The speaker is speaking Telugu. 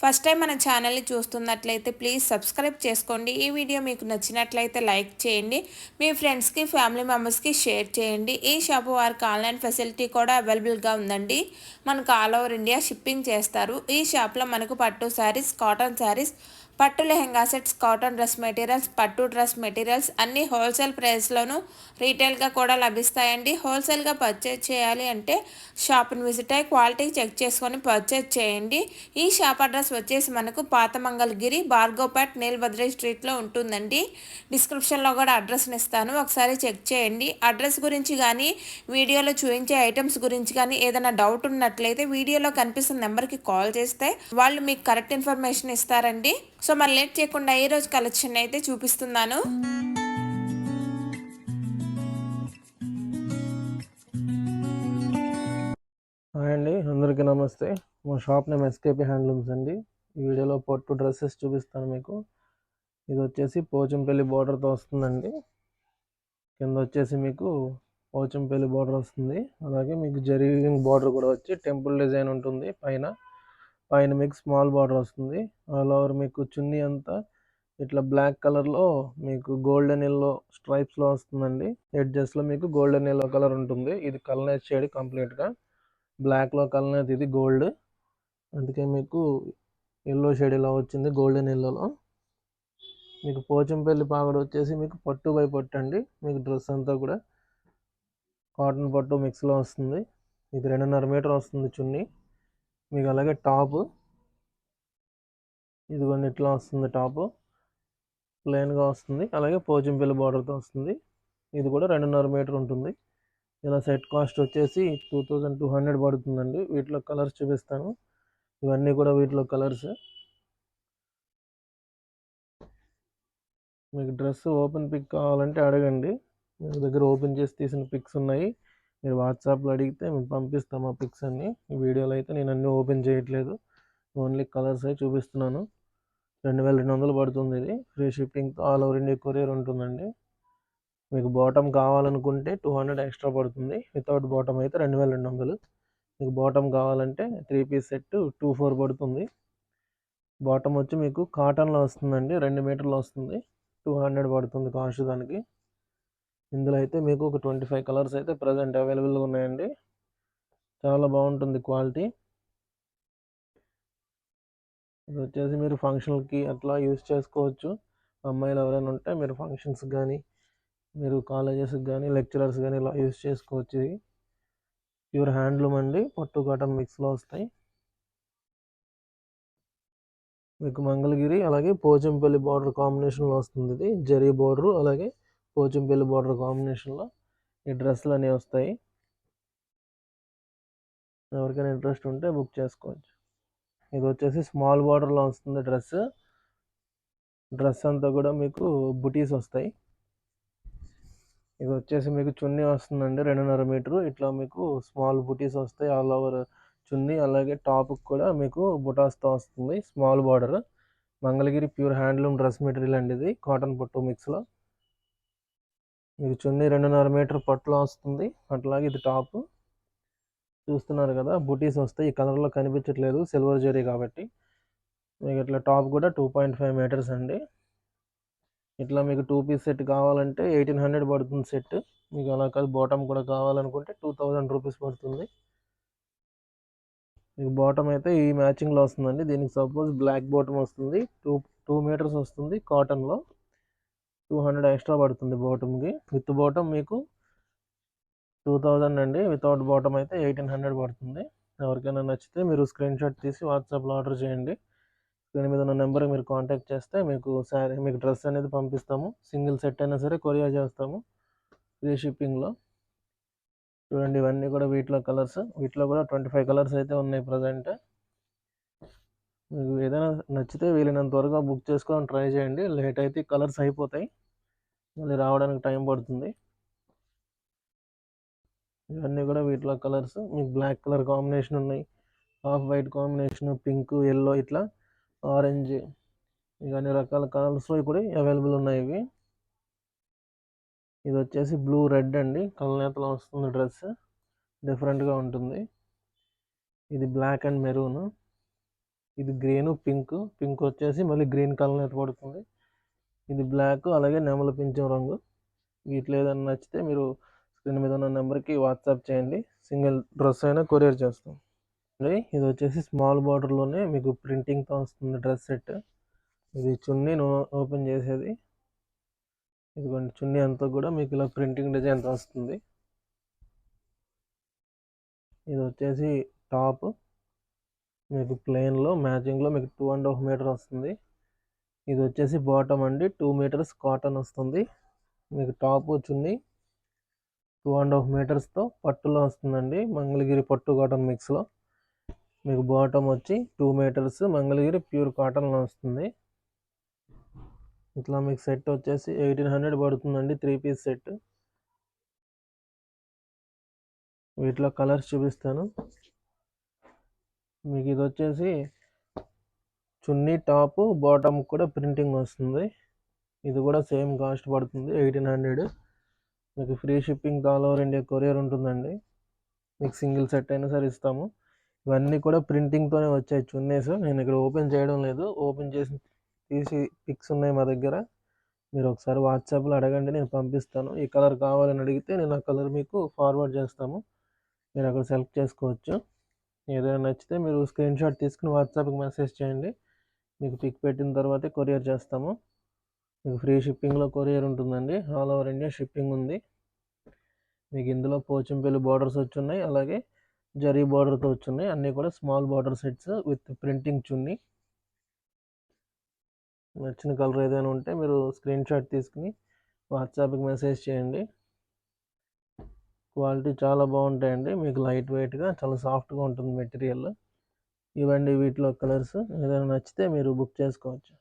ఫస్ట్ టైం మన ఛానల్ని చూస్తున్నట్లయితే ప్లీజ్ సబ్స్క్రైబ్ చేసుకోండి. ఈ వీడియో మీకు నచ్చినట్లయితే లైక్ చేయండి. మీ ఫ్రెండ్స్కి ఫ్యామిలీ మెంబర్స్కి షేర్ చేయండి. ఈ షాపు వారికి ఆన్లైన్ ఫెసిలిటీ కూడా అవైలబుల్గా ఉందండి. మనకు ఆల్ ఓవర్ ఇండియా షిప్పింగ్ చేస్తారు. ఈ షాప్లో మనకు పట్టు శారీస్ కాటన్ శారీస్ పట్టు lehenga sets cotton dress materials పట్టు డ్రెస్ మెటీరియల్స్ అన్నీ హోల్సేల్ ప్రైస్లోనూ రీటైల్గా కూడా లభిస్తాయండి. హోల్సేల్గా పర్చేజ్ చేయాలి అంటే షాప్ని విజిట్ అయ్యి క్వాలిటీ చెక్ చేసుకొని పర్చేజ్ చేయండి. ఈ షాప్ అడ్రస్ వచ్చేసి మనకు పాతమంగళగిరి బార్గోపేట్ నీలభద్రి స్ట్రీట్లో ఉంటుందండి. డిస్క్రిప్షన్లో కూడా అడ్రస్ని ఇస్తాను. ఒకసారి చెక్ చేయండి. అడ్రస్ గురించి కానీ వీడియోలో చూపించే ఐటమ్స్ గురించి కానీ ఏదైనా డౌట్ ఉన్నట్లయితే వీడియోలో కనిపిస్తున్న నెంబర్కి కాల్ చేస్తే వాళ్ళు మీకు కరెక్ట్ ఇన్ఫర్మేషన్ ఇస్తారండి. సో మరి లేట్ చేయకుండా ఈ రోజు కలెక్షన్ అయితే చూపిస్తున్నాను? హాయ్ అండి అందరికీ నమస్తే. మా షాప్ నేమ్ ఎస్కేపీ హ్యాండ్లూమ్స్ అండి. ఈ వీడియోలో పట్టు డ్రెస్సెస్ చూపిస్తాను మీకు. ఇది వచ్చేసి పోచంపల్లి బార్డర్తో వస్తుందండి. కింద వచ్చేసి మీకు పోచంపల్లి బార్డర్ వస్తుంది. అలాగే మీకు జరిగిన బార్డర్ కూడా వచ్చి టెంపుల్ డిజైన్ ఉంటుంది పైన. పైన మీకు స్మాల్ బార్డర్ వస్తుంది. ఆల్ ఓవర్ మీకు చున్నీ అంతా ఇట్లా బ్లాక్ కలర్లో మీకు గోల్డెన్ ఎల్లో స్ట్రైప్స్లో వస్తుందండి. ఎడ్జెస్లో మీకు గోల్డెన్ ఎల్లో కలర్ ఉంటుంది. ఇది కలనేజ్ షేడ్ కంప్లీట్గా బ్లాక్లో కలర్ ఇది గోల్డ్. అందుకే మీకు ఎల్లో షేడ్ ఇలా వచ్చింది గోల్డెన్ ఎల్లోలో మీకు పోచంపల్లి పాగడ వచ్చేసి మీకు పట్టు బై పట్టు అండి. మీకు డ్రెస్ అంతా కూడా కాటన్ పట్టు మిక్స్లో వస్తుంది. ఇది రెండున్నర మీటర్ వస్తుంది చున్నీ. మీకు అలాగే టాప్. ఇదిగోండి ఇట్లా వస్తుంది టాప్. ప్లెయిన్గా వస్తుంది. అలాగే పోచింపిల్లి బార్డర్తో వస్తుంది. ఇది కూడా రెండున్నర మీటర్ ఉంటుంది. ఇలా సెట్ కాస్ట్ వచ్చేసి టూ థౌజండ్ టూ హండ్రెడ్ పడుతుందండి. వీటిలో కలర్స్ చూపిస్తాను. ఇవన్నీ కూడా వీటిలో కలర్స్. మీకు డ్రెస్ ఓపెన్ పిక్ కావాలంటే అడగండి. మీ దగ్గర ఓపెన్ చేసి తీసిన పిక్స్ ఉన్నాయి. మీరు వాట్సాప్లో అడిగితే మేము పంపిస్తాం ఆ పిక్స్ అన్నీ. ఈ వీడియోలో అయితే నేను అన్నీ ఓపెన్ చేయట్లేదు. ఓన్లీ కలర్స్ అయి చూపిస్తున్నాను. రెండు వేల రెండు వందలు పడుతుంది ఇది. ఫ్రీ షిప్పింగ్తో ఆల్ ఓవర్ ఇండియా కొరియర్ ఉంటుందండి. మీకు బాటమ్ కావాలనుకుంటే టూ హండ్రెడ్ ఎక్స్ట్రా పడుతుంది. వితౌట్ బాటమ్ అయితే రెండు వేల రెండు వందలు. మీకు బాటమ్ కావాలంటే three piece set two four పడుతుంది. బాటమ్ వచ్చి మీకు కాటన్లో వస్తుందండి. రెండు మీటర్లు వస్తుంది. టూ హండ్రెడ్ పడుతుంది కాస్ట్ దానికి. ఇందులో అయితే మీకు ఒక ట్వంటీ ఫైవ్ కలర్స్ అయితే ప్రజెంట్ అవైలబుల్గా ఉన్నాయండి. చాలా బాగుంటుంది క్వాలిటీ. ఇది వచ్చేసి మీరు ఫంక్షన్కి అట్లా యూస్ చేసుకోవచ్చు. అమ్మాయిలు ఎవరైనా ఉంటే మీరు ఫంక్షన్స్ కానీ మీరు కాలేజెస్కి కానీ లెక్చరర్స్ కానీ ఇలా యూస్ చేసుకోవచ్చు ఇది. ప్యూర్ హ్యాండ్లూమ్ అండి పట్టు కాటన్ మిక్స్లో వస్తాయి. మీకు మంగళగిరి అలాగే పోచంపల్లి బార్డర్ కాంబినేషన్లో వస్తుంది ఇది. జరీ బార్డరు అలాగే పోచంపల్లి బార్డర్ కాంబినేషన్లో ఈ డ్రెస్సులు అనేవి వస్తాయి. ఎవరికైనా ఇంట్రెస్ట్ ఉంటే బుక్ చేసుకోవచ్చు. ఇది వచ్చేసి స్మాల్ బార్డర్లో వస్తుంది డ్రెస్. డ్రెస్ అంతా కూడా మీకు బుటీస్ వస్తాయి. ఇది వచ్చేసి మీకు చున్నీ వస్తుందండి రెండున్నర మీటరు. ఇట్లా మీకు స్మాల్ బుటీస్ వస్తాయి ఆల్ ఓవర్ చున్నీ. అలాగే టాప్కి కూడా మీకు బుటాస్తో వస్తుంది small border. Mangalagiri pure handloom dress material అండి ఇది. కాటన్ పట్టు మిక్స్లో. మీకు చున్నీ రెండున్నర మీటర్ పట్టులో వస్తుంది. అట్లాగే ఇది టాప్. చూస్తున్నారు కదా బుటీస్ వస్తాయి. ఈ కలర్లో కనిపించట్లేదు. సిల్వర్ జరీ కాబట్టి. మీకు ఇట్లా టాప్ కూడా టూ పాయింట్ ఫైవ్ మీటర్స్ అండి. ఇట్లా మీకు టూ పీస్ సెట్ కావాలంటే ఎయిటీన్ హండ్రెడ్ పడుతుంది సెట్. మీకు అలా కాదు బాటమ్ కూడా కావాలనుకుంటే టూ థౌజండ్ రూపీస్ పడుతుంది. మీకు బాటమ్ అయితే ఈ మ్యాచింగ్లో వస్తుందండి. దీనికి సపోజ్ బ్లాక్ బాటమ్ వస్తుంది. టూ టూ మీటర్స్ వస్తుంది కాటన్లో. టూ హండ్రెడ్ ఎక్స్ట్రా పడుతుంది బాటమ్కి. విత్ బాటమ్ మీకు టూ థౌజండ్ అండి. వితౌట్ బాటమ్ అయితే ఎయిటీన్ హండ్రెడ్ పడుతుంది. ఎవరికైనా నచ్చితే మీరు స్క్రీన్ షాట్ తీసి వాట్సాప్లో ఆర్డర్ చేయండి. స్క్రీన్ మీద ఉన్న నెంబర్కి మీరు కాంటాక్ట్ చేస్తే మీకు శారీ మీకు డ్రెస్ అనేది పంపిస్తాము. సింగిల్ సెట్ అయినా సరే కొరియా చేస్తాము ఫ్రీ షిప్పింగ్లో. చూడండి ఇవన్నీ కూడా వీటిలో కలర్స్. వీటిలో కూడా ట్వంటీ ఫైవ్ కలర్స్ అయితే ఉన్నాయి ప్రజెంట్. మీకు ఏదైనా నచ్చితే వీలైనంత త్వరగా బుక్ చేసుకొని ట్రై చేయండి. లేట్ అయితే కలర్స్ అయిపోతాయి. మళ్ళీ రావడానికి టైం పడుతుంది. ఇవన్నీ కూడా వీటిలో కలర్స్. మీకు బ్లాక్ కలర్ కాంబినేషన్ ఉన్నాయి. Half white combination pink yellow ఇట్లా ఆరెంజ్ ఇక అన్ని రకాల కలర్స్లో ఇప్పుడు అవైలబుల్ ఉన్నాయి ఇవి. ఇది వచ్చేసి బ్లూ రెడ్ అండి. కలనేతలో వస్తుంది డ్రెస్. డిఫరెంట్గా ఉంటుంది. ఇది బ్లాక్ అండ్ మెరూన్. ఇది గ్రీన్ పింక్ పింక్ వచ్చేసి మళ్ళీ గ్రీన్ కలర్ ఏర్పడుతుంది పడుతుంది ఇది బ్లాక్ అలాగే నెమల పింఛం రంగు. వీటిలో ఏదైనా నచ్చితే మీరు స్క్రీన్ మీద ఉన్న నెంబర్కి వాట్సాప్ చేయండి. సింగిల్ డ్రెస్ అయినా కొరియర్ చేస్తాం. అదే ఇది వచ్చేసి స్మాల్ బార్డర్లోనే మీకు ప్రింటింగ్తో వస్తుంది డ్రెస్ సెట్. ఇది చున్నీ ఓపెన్ చేసేది. ఇదిగోండి చున్నీ అంతా కూడా మీకు ఇలా ప్రింటింగ్ డిజైన్తో వస్తుంది ఇది వచ్చేసి టాప్. మీకు ప్లెయిన్లో మ్యాచింగ్లో మీకు టూ అండ్ హాఫ్ మీటర్ వస్తుంది. ఇది వచ్చేసి బాటమ్ అండి. టూ మీటర్స్ కాటన్ వస్తుంది. మీకు టాప్ వచ్చింది టూ అండ్ హాఫ్ మీటర్స్తో పట్టులో వస్తుందండి. మంగళగిరి పట్టు కాటన్ మిక్స్లో. మీకు బాటమ్ వచ్చి టూ మీటర్స్ మంగళగిరి ప్యూర్ కాటన్లో వస్తుంది. ఇట్లా మీకు సెట్ వచ్చేసి ఎయిటీన్ హండ్రెడ్ పడుతుందండి త్రీ పీస్ సెట్. వీటిలో కలర్స్ చూపిస్తాను. మీకు ఇది వచ్చేసి చున్నీ టాపు బాటమ్ కూడా ప్రింటింగ్ వస్తుంది. ఇది కూడా సేమ్ కాస్ట్ పడుతుంది ఎయిటీన్ హండ్రెడ్. మీకు free shipping all over India courier ఉంటుందండి. మీకు సింగిల్ సెట్ అయినా సరే ఇస్తాము. ఇవన్నీ కూడా ప్రింటింగ్తోనే వచ్చాయి చున్నీస్. నేను ఇక్కడ ఓపెన్ చేయడం లేదు. ఓపెన్ చేసి తీసి పిక్స్ ఉన్నాయి మా దగ్గర. మీరు ఒకసారి వాట్సాప్లో అడగండి నేను పంపిస్తాను. ఈ కలర్ కావాలని అడిగితే నేను ఆ కలర్ మీకు ఫార్వర్డ్ చేస్తాము. మీరు అక్కడ సెలెక్ట్ చేసుకోవచ్చు. ఏదైనా నచ్చితే మీరు స్క్రీన్ షాట్ తీసుకుని వాట్సాప్కి మెసేజ్ చేయండి. మీకు పిక్ పెట్టిన తర్వాతే కొరియర్ చేస్తాము. మీకు ఫ్రీ షిప్పింగ్లో కొరియర్ ఉంటుందండి. ఆల్ ఓవర్ ఇండియా షిప్పింగ్ ఉంది. మీకు ఇందులో పోచంపల్లి బార్డర్స్ వచ్చున్నాయి. అలాగే జరీ బార్డర్తో వచ్చున్నాయి. అన్నీ కూడా small border sets with printing chunni. నచ్చిన కలర్ ఏదైనా ఉంటే మీరు స్క్రీన్ షాట్ తీసుకుని వాట్సాప్కి మెసేజ్ చేయండి. క్వాలిటీ చాలా బాగుంటాయండి. మీకు లైట్ వెయిట్గా చాలా సాఫ్ట్గా ఉంటుంది మెటీరియల్. ఇవండి వీటిలో కలర్స్. ఏదైనా నచ్చితే మీరు బుక్ చేసుకోవచ్చు.